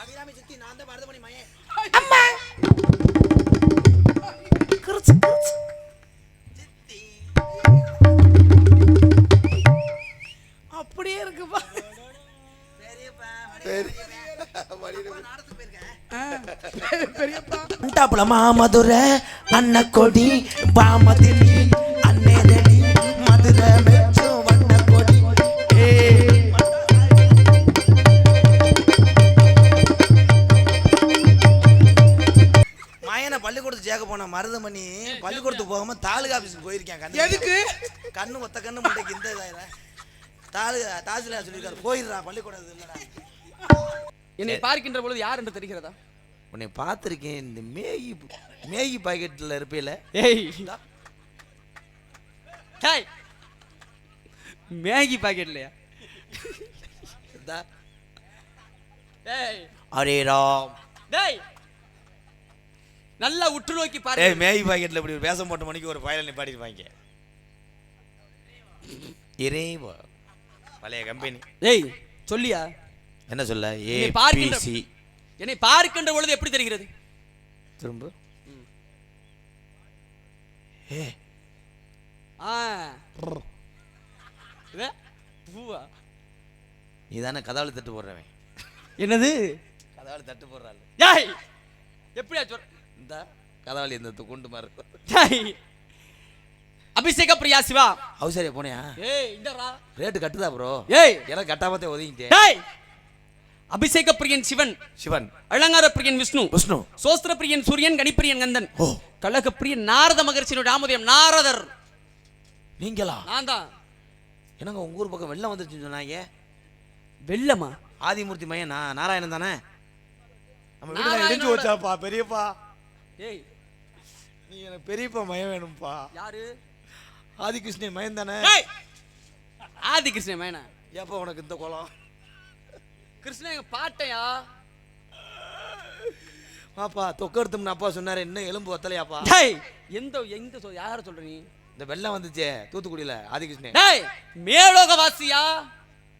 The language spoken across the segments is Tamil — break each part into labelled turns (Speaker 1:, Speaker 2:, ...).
Speaker 1: அபிராமி சித்தி நான் தான்
Speaker 2: அம்மா.
Speaker 1: சித்தி.
Speaker 2: அப்படியே இருக்குப்பா
Speaker 1: பெரியப்பா மதுரை அன்னக்கொடி பாமதினி அன்னேதடி மதுரை மருதமணி பள்ளிக்கூடத்துக்கு போகாம தாலுகா ஆஃபீஸுக்கு போயிருக்கேன் கண்ணு
Speaker 2: எதுக்கு?
Speaker 1: கண்ணு ஒத்த கண்ணு முட்டைக்கு இந்த இதாயிர தாலுகா தாசில்தார் சொல்லியிருக்காரு போயிடுறா பள்ளிக்கூடம் இல்லடா.
Speaker 2: என்னை பார்க்கின்ற பொழுது யார் என்று தெரிகிறதா?
Speaker 1: உன்னை பார்த்துருக்கேன் இந்த மேகி மேகி பாக்கெட்டில் இருப்பேல.
Speaker 2: ஏய். ஹாய் மேகி பாக்கெட்லையா? ஏய்
Speaker 1: அரே ராம்.
Speaker 2: டேய். நல்லா உற்று நோக்கி பாரு.
Speaker 1: ஏய் மேகி பாக்கெட்டில் இப்படி ஒரு வேஷம் போட்ட மணிக்கு ஒரு ஃபைலை நிப்பாட்டிருப்பாங்க. இறைவா. பழைய கம்பெனி.
Speaker 2: ஏய் சொல்லியா?
Speaker 1: என்ன சொல்ல? ஏ
Speaker 2: பார்க்கின்ற- என்னை பார்க்கின்ற பொழுது எப்படி தெரிகிறது?
Speaker 1: திரும்ப. ஏ.
Speaker 2: ஆ? பூவா?
Speaker 1: நீ தானே கதாவளி தட்டு போடுறவன்.
Speaker 2: என்னது?
Speaker 1: கதாவளி தட்டு போடுறாள்.
Speaker 2: ஏய் எப்படியா சொல்
Speaker 1: இந்த கதாவளி இந்த குண்டு மாதிரி
Speaker 2: அபிஷேக பிரியா சிவா.
Speaker 1: அவசரியா போனியா?
Speaker 2: ஏய் இந்தரா
Speaker 1: ரேட்டு கட்டுதா ப்ரோ
Speaker 2: ஏய்.
Speaker 1: எல்லாம் கட்டாமத்தே ஒதுங்கிட்டேன்.
Speaker 2: ஏய் அபிஷேக பிரியன் சிவன்.
Speaker 1: சிவன்.
Speaker 2: அலங்கார பிரியன் விஷ்ணு.
Speaker 1: விஷ்ணு.
Speaker 2: சோஸ்திர பிரியன் சூரியன் கணிப்பிரியன் கந்தன்.
Speaker 1: ஓ.
Speaker 2: கழக பிரியன் நாரத மகர்ஷியினுடைய ராமதேவம் நாரதர்.
Speaker 1: நீங்களா?
Speaker 2: நான் தான்
Speaker 1: என்னங்க உங்க ஊர் பக்கம் வெள்ளம் வந்துருச்சுன்னு சொன்னாங்க?
Speaker 2: வெள்ளமா?
Speaker 1: ஆதிமூர்த்தி மையன் நான் நாராயணன் தானே? நம்ம வீட்டுல இடிஞ்சு வச்சாப்பா பெரியப்பா.
Speaker 2: ஏய்.
Speaker 1: நீ எனக்கு பெரியப்பா மயம் வேணும்ப்பா
Speaker 2: யாரு?
Speaker 1: ஆதிகிருஷ்ணன் மயம் தானே?
Speaker 2: ஆதி கிருஷ்ணன் மேனா
Speaker 1: ஏப்பா உனக்கு இந்த குளம்
Speaker 2: கிருஷ்ணன் எங்க பாட்டையா?
Speaker 1: பாப்பா தொக்க எடுத்தோம்னு அப்பா சொன்னாரு. இன்னும் எலும்பு ஒத்தலையாப்பா.
Speaker 2: டேய் எந்த எந்த சொல் யார சொல்ற நீ?
Speaker 1: இந்த வெள்ளம் வந்துச்சே தூத்துக்குடியில ஆதிகிருஷ்ணன்.
Speaker 2: டேய் மேலோக வாசியா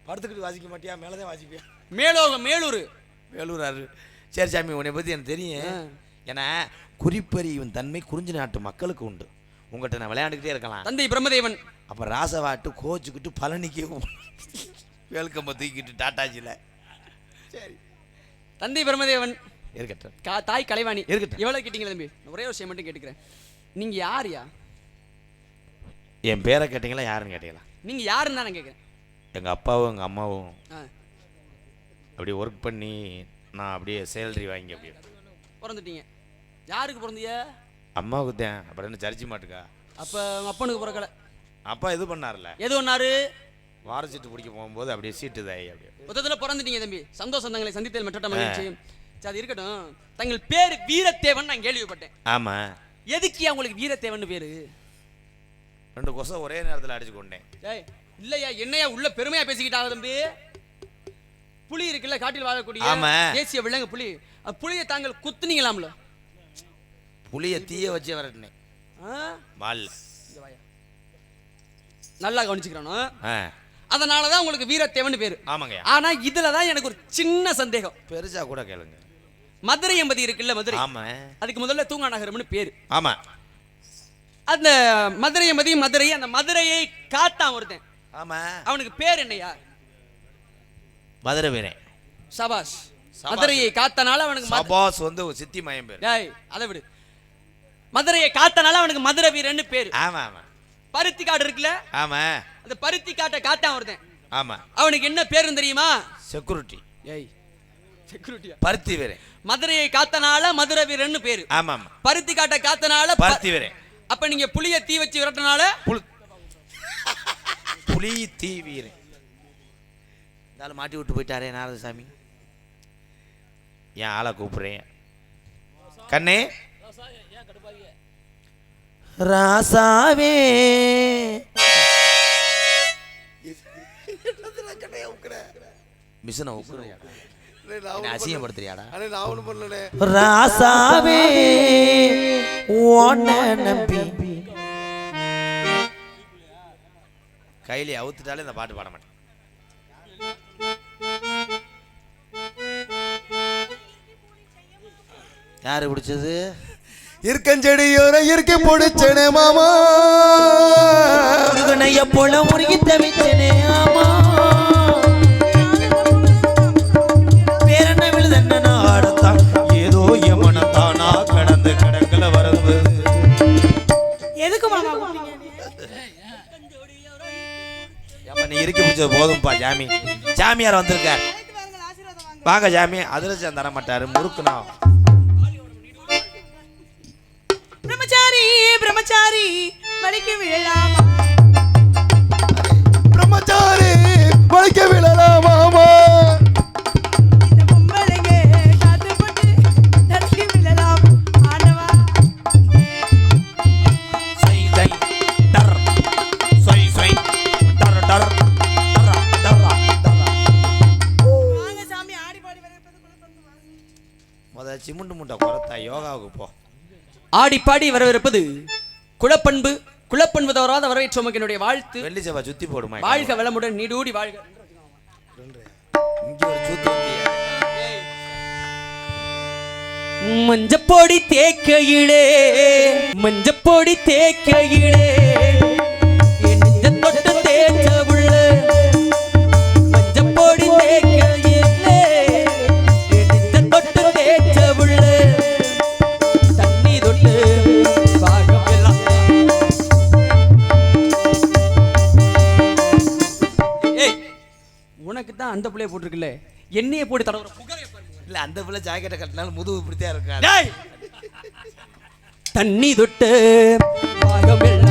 Speaker 1: படுத்துக்கிட்டு வாசிக்க மாட்டியா? மேலதான் வாசிப்பியா?
Speaker 2: மேலோக மேலூர்.
Speaker 1: வேலூர் அரு சரி சாமி உன்னை பத்தி எனக்கு தெரியும். ஏன்னா குறிப்பறிவின் தன்மை குறிஞ்சி நாட்டு மக்களுக்கு உண்டு. உங்கள்கிட்ட நான் விளையாண்டுக்கிட்டே இருக்கலாம்.
Speaker 2: தந்தை பிரம்மதேவன்.
Speaker 1: அப்ப ராசவாட்டு கோச்சுக்கிட்டு பழனிக்கு வேல்கம்ப தூக்கிட்டு டாட்டாஜில. சரி.
Speaker 2: தந்தை பிரம்மதேவன்.
Speaker 1: இருக்கட்டும்.
Speaker 2: கா தாய் கலைவாணி.
Speaker 1: இருக்கட்டும்.
Speaker 2: எவ்வளவு கேட்டீங்க தம்பி? ஒரே விஷயம் மட்டும் கேட்டுக்கிறேன். நீங்க யாருயா?
Speaker 1: என் பேரை கேட்டீங்களா யாருன்னு கேட்டீங்களா?
Speaker 2: நீங்க யாருன்னு தான் நான் கேட்குறேன்.
Speaker 1: எங்க அப்பாவும் எங்க அம்மாவும். அப்படியே ஒர்க் பண்ணி நான் அப்படியே சேலரி வாங்கி அப்படியே.
Speaker 2: பிறந்துட்டீங்க. யாருக்கு பிறந்தீங்க
Speaker 1: அம்மாவுக்கு தான். அப்புறம் என்ன சரிச்சு மாட்டுக்கா?
Speaker 2: அப்ப அப்பனுக்கு பிறக்கல.
Speaker 1: அப்பா இது பண்ணார்ல?
Speaker 2: எது ஒன்னாரு
Speaker 1: வார சீட்டு பிடிக்க போகும்போது அப்படியே சீட்டு தாய் அப்படியே.
Speaker 2: மொத்தத்துல பிறந்துட்டீங்க தம்பி. சந்தோஷம் தங்களை சந்தித்தல் மற்ற மகிழ்ச்சி சரி அது இருக்கட்டும். தங்கள் பேர் வீரத்தேவன் நான் கேள்விப்பட்டேன்.
Speaker 1: ஆமா.
Speaker 2: எதுக்கு உங்களுக்கு வீரத்தேவன் பேரு?
Speaker 1: ரெண்டு கொசம் ஒரே நேரத்தில் அடிச்சு கொண்டேன்.
Speaker 2: ஏய் இல்லையா? என்னையா உள்ள பெருமையா பேசிக்கிட்டாங்க தம்பி? புலி இருக்குல்ல காட்டில் வாழக்கூடிய
Speaker 1: ஆமா.
Speaker 2: தேசிய விலங்கு புலி. அந்த புலியை தாங்கள் குத்துனீங்களாம்ல?
Speaker 1: புளிய தீய வச்சு வரட்டினேன்
Speaker 2: வாயா. நல்லா கவனிச்சுக்கிறானோ அதனால தான் உங்களுக்கு வீரத்தேவன் பேரு.
Speaker 1: ஆமாங்கய்யா.
Speaker 2: ஆனா இதுல தான் எனக்கு ஒரு சின்ன சந்தேகம்.
Speaker 1: பெருசா கூட கேளுங்க.
Speaker 2: மதுரை எம்பதி இருக்குல்ல மதுரை?
Speaker 1: ஆமா.
Speaker 2: அதுக்கு முதல்ல தூங்கா நகரம்னு பேரு.
Speaker 1: ஆமா.
Speaker 2: அந்த மதுரை எம்பதி மதுரை அந்த மதுரையை காத்தான் ஒருத்தன்.
Speaker 1: ஆமா.
Speaker 2: அவனுக்கு பேர் என்னையா
Speaker 1: மதுரை வீரன்.
Speaker 2: சபாஷ்.
Speaker 1: சபாஷ்.
Speaker 2: மதுரையை காத்தனால அவனுக்கு
Speaker 1: சபாஸ் வந்து சித்தி மயம் பேர்.
Speaker 2: அதை விடு. மதுரையை காத்தனால அவனுக்கு மதுரை வீரன்னு பேரு.
Speaker 1: ஆமா ஆமா.
Speaker 2: பருத்தி காடு இருக்குல்ல?
Speaker 1: ஆமா.
Speaker 2: அந்த பருத்தி காட்டை காட்டான் ஒருத்தன்
Speaker 1: ஆமா.
Speaker 2: அவனுக்கு என்ன பேருன்னு தெரியுமா?
Speaker 1: செக்யூரிட்டி.
Speaker 2: ஏய் செக்யூரிட்டியா
Speaker 1: பருத்தி வீரன்
Speaker 2: மதுரையை காத்தனால மதுரை வீரன்னு பேரு.
Speaker 1: ஆமா ஆமா.
Speaker 2: பருத்தி காட்டை காத்தனால
Speaker 1: பருத்தி வீரன்
Speaker 2: அப்ப நீங்க புளிய தீ வச்சு விரட்டனால?
Speaker 1: புல் தீ வீரன் இருந்தாலும் மாட்டி விட்டு போயிட்டாரே நாரதசாமி. என் ஆளை கூப்பிடுறேன். கண்ணே. ராசாவே. மிஷனை அசிங்கப்படுத்துறியாடா? ராசாவே. ஓன நம்பி. கையில அவுத்துட்டாலே இந்த பாட்டு பாட மாட்டேன். யாரு பிடிச்சது?
Speaker 3: இருக்கஞ்செடியோர இருக்க பிடிச்சனே மாமா.
Speaker 4: முருகனைய போல முருகி தவிச்சனே ஆமா. பேரன விழுதண்ண ஆடத்தான். ஏதோ எமன தானா கடந்து கடங்கல வரது
Speaker 5: எதுக்கு மாமா
Speaker 1: நீ இறுக்கி பிடிச்சது போதும்பா ஜாமி. ஜாமியார் வந்திருக்கார்.
Speaker 5: வாங்க
Speaker 1: ஜாமி. அதிரசம் தர மாட்டாரு முறுக்குனா.
Speaker 5: ஆடி பாடி வரப்பதுக்குள்ள கொண்டு வாங்க.
Speaker 1: முத சிமுண்டு முட்டை குறத்தா யோகாவுக்கு போ.
Speaker 2: ஆடி பாடி வரவிருப்பது குலப்பண்பு குலப்பண்பு தவறாத வரவேற்று என்னுடைய வாழ்த்து.
Speaker 1: வெள்ளி செவ்வா சுத்தி போடுமா?
Speaker 2: வாழ்க வளமுடன் நீடூடி வாழ்க. மஞ்சப்பொடி தேக்கையிலே மஞ்சப்பொடி தேக்கையிலே. அந்த பிள்ளைய போட்டிருக்குல்ல? என்னைய போட்டு பாரு.
Speaker 1: இல்ல அந்த பிள்ளை ஜாக்கெட்டை கட்டினாலும் முதுகு இப்படித்தான் இருக்கா
Speaker 2: தண்ணி தொட்டு பாகமெல்லாம்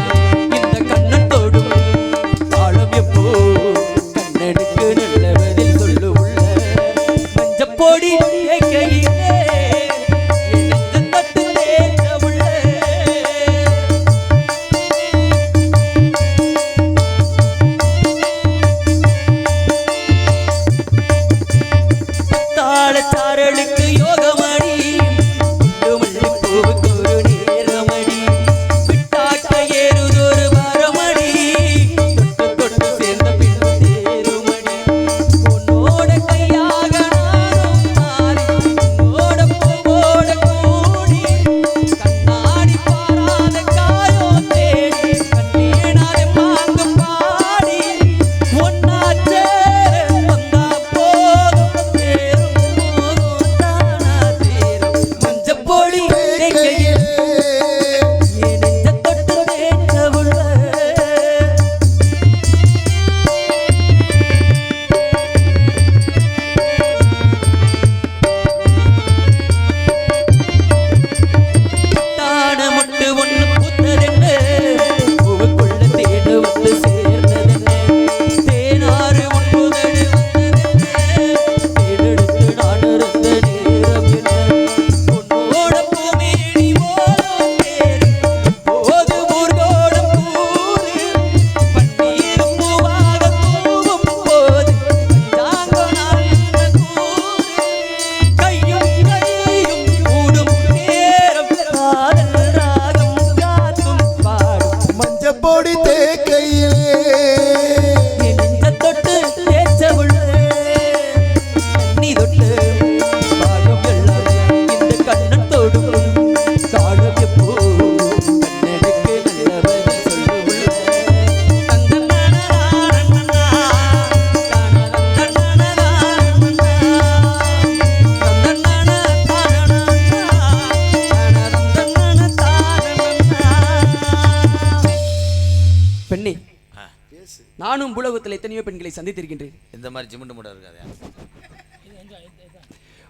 Speaker 2: நானும் உலகத்தில் எத்தனையோ பெண்களை சந்தித்திருக்கின்றேன்.
Speaker 1: இந்த மாதிரி சிமுண்டு முட்டை இருக்காது.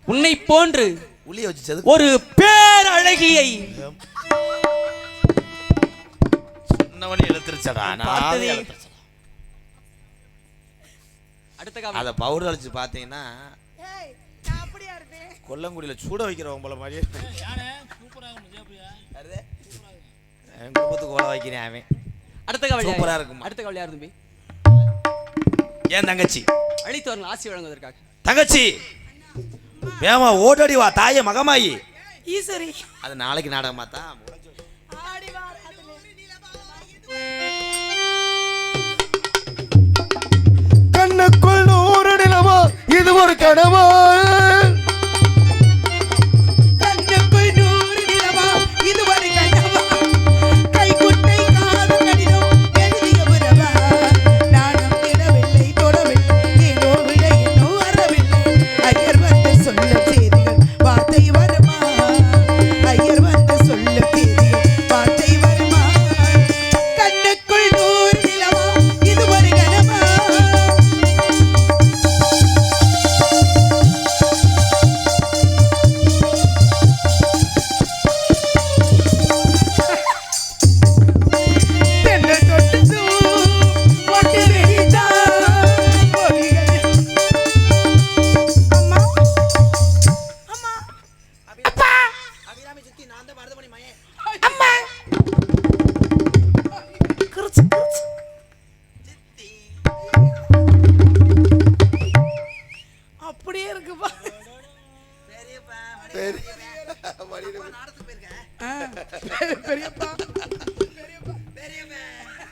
Speaker 2: உன்னை போன்று
Speaker 1: உளிய வச்சு
Speaker 2: ஒரு பேரழகியை
Speaker 1: அதை பவுடர் அடிச்சு பார்த்தீங்கன்னா
Speaker 5: ஏய் நான் அப்படியா இருப்பேன்
Speaker 1: கொல்லங்குடியில சூட வைக்கிறவங்க போல? என் குடும்பத்துக்கு ஓட வைக்கிறேன் அவன்.
Speaker 2: அடுத்த கவலை?
Speaker 1: இருக்குமா?
Speaker 2: அடுத்த கவலை யார்
Speaker 1: ஏன் தங்கச்சி?
Speaker 2: அழைத்து வரணும் ஆசி வழங்குவதற்காக.
Speaker 1: தங்கச்சி! வேமா ஓடடி வா தாயே மகமாயி.
Speaker 5: ஈஸ்வரி
Speaker 1: அது நாளைக்கு நாடகமா தான்?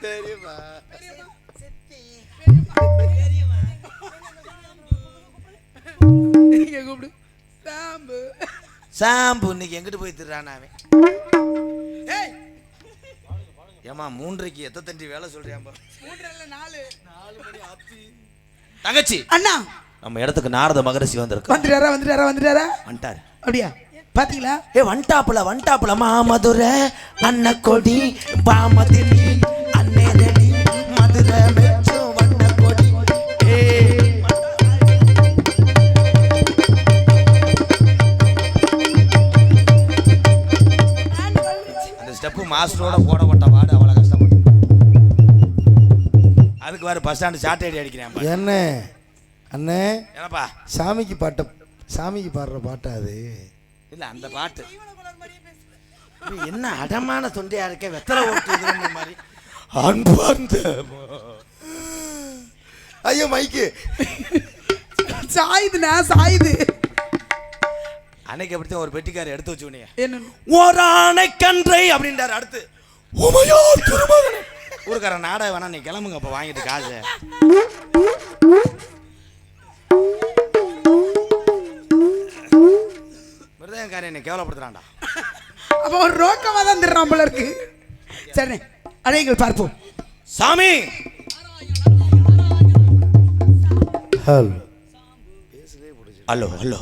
Speaker 5: பெரியப்பா. கூப்பிடு. சாம்பு.
Speaker 1: சாம்பு இன்னைக்கு எங்கிட்டு போய் திருறான் அவன்.
Speaker 5: ஏய்.
Speaker 1: ஏமா மூன்றைக்கு எத்த தண்டி வேலை.
Speaker 5: மூன்று இல்ல நாலு.
Speaker 1: தங்கச்சி.
Speaker 5: அண்ணா.
Speaker 1: நம்ம இடத்துக்கு நாரத மகரிஷி வந்திருக்கோம்
Speaker 5: வந்துட்டாரா வந்துட்டாரா வந்துட்டாரா?
Speaker 1: வந்துட்டாரு.
Speaker 5: அப்படியா? பாத்தீங்களா?
Speaker 1: ஏ வண்டாப்புல வண்டாப்புல மாமதுரை அன்ன கொடி பாமதினி அன்னே ரெடி மதுரை ஸ்டெப்பு மாஸ்டரோட போட போட்ட பாடு அவ்வளோ கஷ்டப்பட்டு. அதுக்கு வேறு பஸ் ஸ்டாண்டு சாட்டை அடி அடிக்கிறேன்.
Speaker 3: என்ன? அண்ணே
Speaker 1: என்னப்பா?
Speaker 3: சாமிக்கு பாட்ட சாமிக்கு பாடுற பாட்டா அது?
Speaker 1: இல்லை அந்த பாட்டு. என்ன அடமான தொண்டையா இருக்க? வெத்தலை ஓட்டு இதுன்ற மாதிரி?
Speaker 3: அன்பார்ந்த ஐயோ மைக்கு.
Speaker 5: சாயுதுண்ணா சாயுது.
Speaker 1: அன்னைக்கு அப்படித்தான் ஒரு பெட்டிக்கார எடுத்து வச்சு உடனே
Speaker 5: என்ன?
Speaker 1: ஓரானை கன்றை அப்படின்றாரு அடுத்து. உமையார் திருமகன். ஊருக்காரன் நாடகம் வேணா நீ கிளம்புங்க அப்ப வாங்கிட்டு காசு. மிருதயக்காரன் என்னை கேவலப்படுத்துறான்டா.
Speaker 5: அப்ப ஒரு ரோக்கமா தான் திடுறான் போல இருக்கு. சரி அழைங்கள் பார்ப்போம்.
Speaker 1: சாமி!
Speaker 3: ஹலோ.
Speaker 1: Hello hello.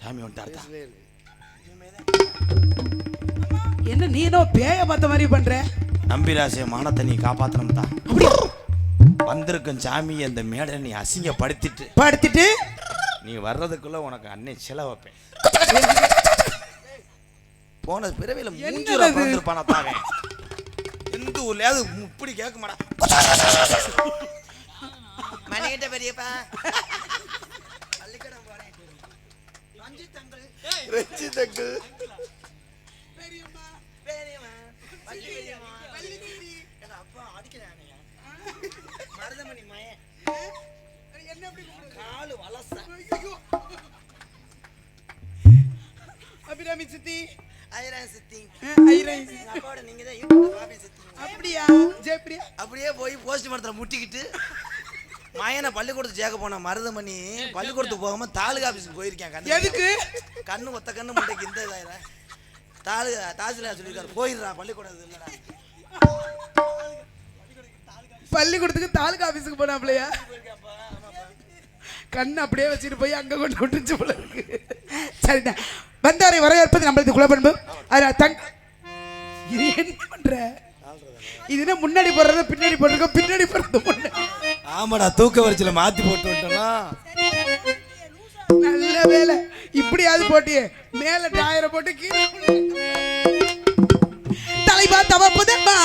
Speaker 1: சாமி வந்துட்டார்டா
Speaker 5: என்ன நீனோ பேய பார்த்த மாதிரி பண்ற?
Speaker 1: நம்பிராசிய மானத்தை நீ காப்பாத்தணும் தான் வந்திருக்கும் சாமி அந்த மேடை நீ அசிங்கப்படுத்திட்டு
Speaker 5: படுத்துட்டு?
Speaker 1: நீ வர்றதுக்குள்ள உனக்கு அன்னை சில வைப்பேன். போன பிறவியில மூஞ்சூரா? பிறந்திருப்பானா தாவே எந்த ஊர்லயாவது இப்படி கேட்க மாடா மணிகிட்ட பெரியப்பா. ரஞ்சித் தங்கள்
Speaker 3: ரச்சிதக்கு
Speaker 1: பெரியம்மா பள்ளி பெரியம்மா எங்க அப்பா அடிக்கிறானே மருதமணி மயன். காலு வலச.
Speaker 5: அபிராமி சித்தி. ஐரன்
Speaker 1: நீங்க தான்
Speaker 5: அப்படியா?
Speaker 1: போய் போஸ்ட் மரத்தில் முட்டிக்கிட்டு மயனை பள்ளிக்கூடத்துக்கு சேர்க்க போன மருதமணி பள்ளிக்கூடத்துக்கு போகாம தாலுகா ஆஃபீஸுக்கு போயிருக்கேன் கண்ணு
Speaker 5: எதுக்கு?
Speaker 1: கண்ணு ஒத்த கண்ணு முட்டைக்கு இந்த இதாயிரம் தாலு தாசில்தார் சொல்லியிருக்காரு போயிடுறா பள்ளிக்கூடம் இல்லடா.
Speaker 5: பள்ளிக்கூடத்துக்கு தாலுகா ஆபீஸுக்கு போனாப்லையா? கண்ணு அப்படியே வச்சுட்டு போய் அங்க கொண்டு விட்டுச்சு போல இருக்கு. சரிண்ணா வந்தாரை வரவேற்பது நம்மளது குலப்பண்பு. அதில் தங் இது என்ன பண்ற? இது என்ன முன்னாடி போடுறத பின்னாடி போட்டிருக்க பின்னாடி போடுறது முன்னாடி?
Speaker 3: ஆமாடா தூக்க வரிச்சில மாத்தி போட்டு விட்டோம்னா?
Speaker 5: நல்ல வேலை. இப்படியாவது போட்டியே. மேல டயரை போட்டு கீழே தலைவா தவ புதம்பா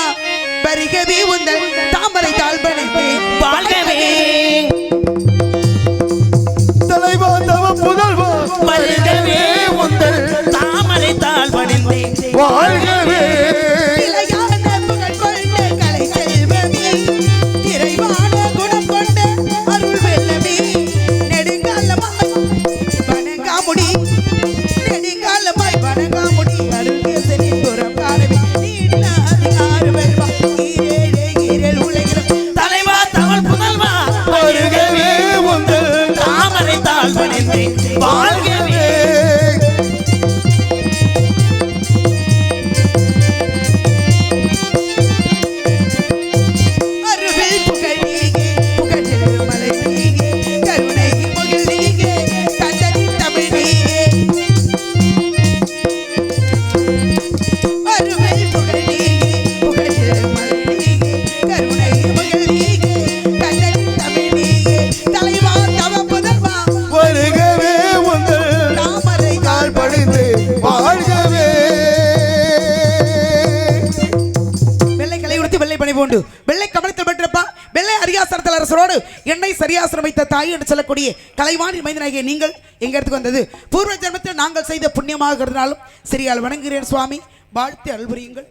Speaker 5: பரிகவே உந்தல் தாமரை தாழ்பனை வாழ்கவே. தாய் என்று சொல்லக்கூடிய கலைவாணி மைந்தனாகிய நீங்கள் எங்கள் இடத்துக்கு வந்தது? பூர்வ ஜென்மத்தில் நாங்கள் செய்த புண்ணியமாக இருந்தாலும் சரியால் வணங்குகிறேன் சுவாமி. வாழ்த்து அல்புரியுங்கள்